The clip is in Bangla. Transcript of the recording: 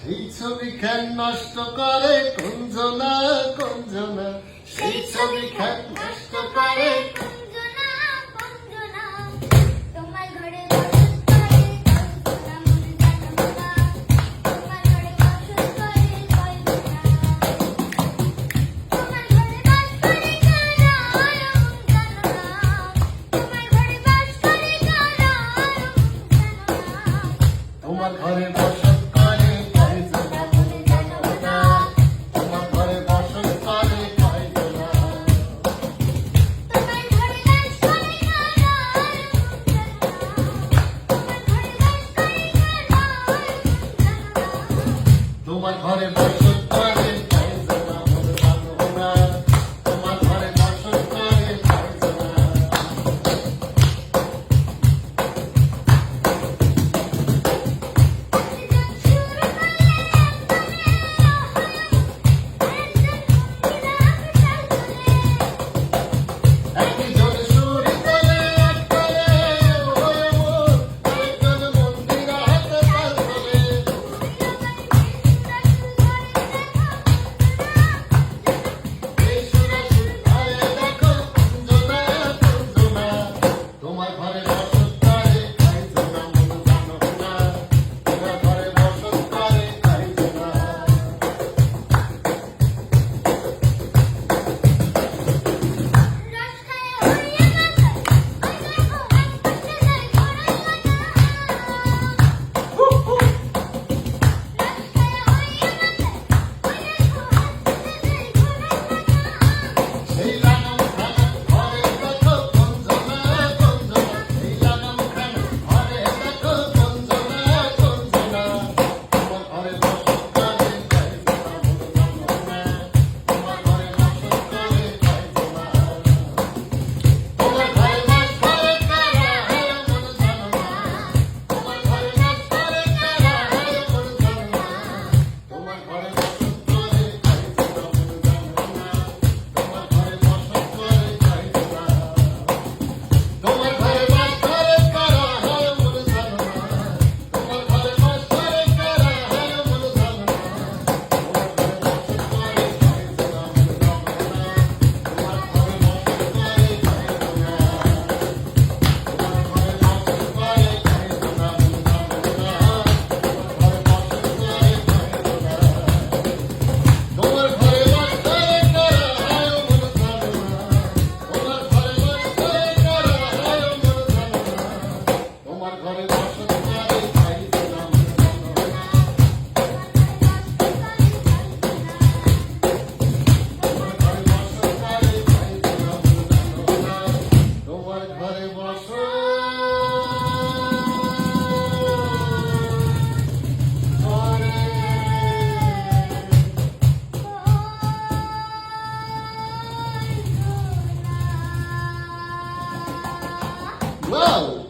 সেই ছবি খ্যান নষ্ট করে কুঞ্জনা কুঞ্জনা। সেই ছবি খ্যান নষ্ট my heart and my soul. Whoa.